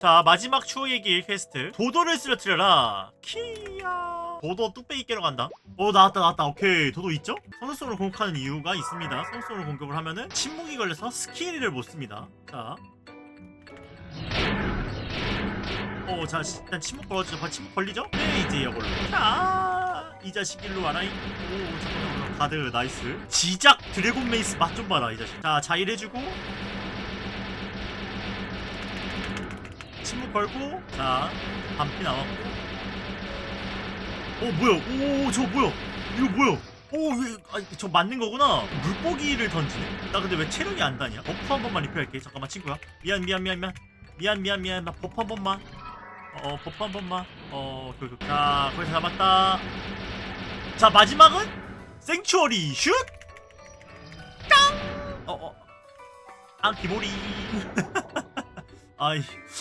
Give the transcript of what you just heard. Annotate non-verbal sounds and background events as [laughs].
자 마지막 추억의 길 퀘스트 도도를 쓰러뜨려라 키야 도도 뚝배기 깨러 간다 어 나왔다 나왔다 오케이 도도 있죠? 선수성을 공격하는 이유가 있습니다 선수성을 공격을 하면은 침묵이 걸려서 스킬을 못 씁니다 자 어, 자, 시- 일단 침묵 걸어주죠. 봐, 침묵 걸리죠? 네, 이제 이걸로. 자, 이 자식 일로 와라. 이. 오, 잠깐만, 가드 나이스. 지작 드래곤 메이스 맛 좀 봐라, 이 자식. 자, 자일해주고. 침묵 걸고. 자, 반피 나왔고. 어, 뭐야? 오, 저 뭐야? 이거 뭐야? 오, 왜, 아, 저 맞는 거구나. 물고기를 던지네? 나 근데 왜 체력이 안 다냐? 버프 한 번만 리필할게. 잠깐만, 친구야. 미안, 미안, 미안, 미안. 미안, 미안, 미안. 나 버프 한 번만. 어, 버프 한 번만. 어, 그, 그, 자, 거기서 잡았다. 자, 마지막은 생추어리 슛! 깡! 어, 어. 아, 기모리. [laughs] 아이,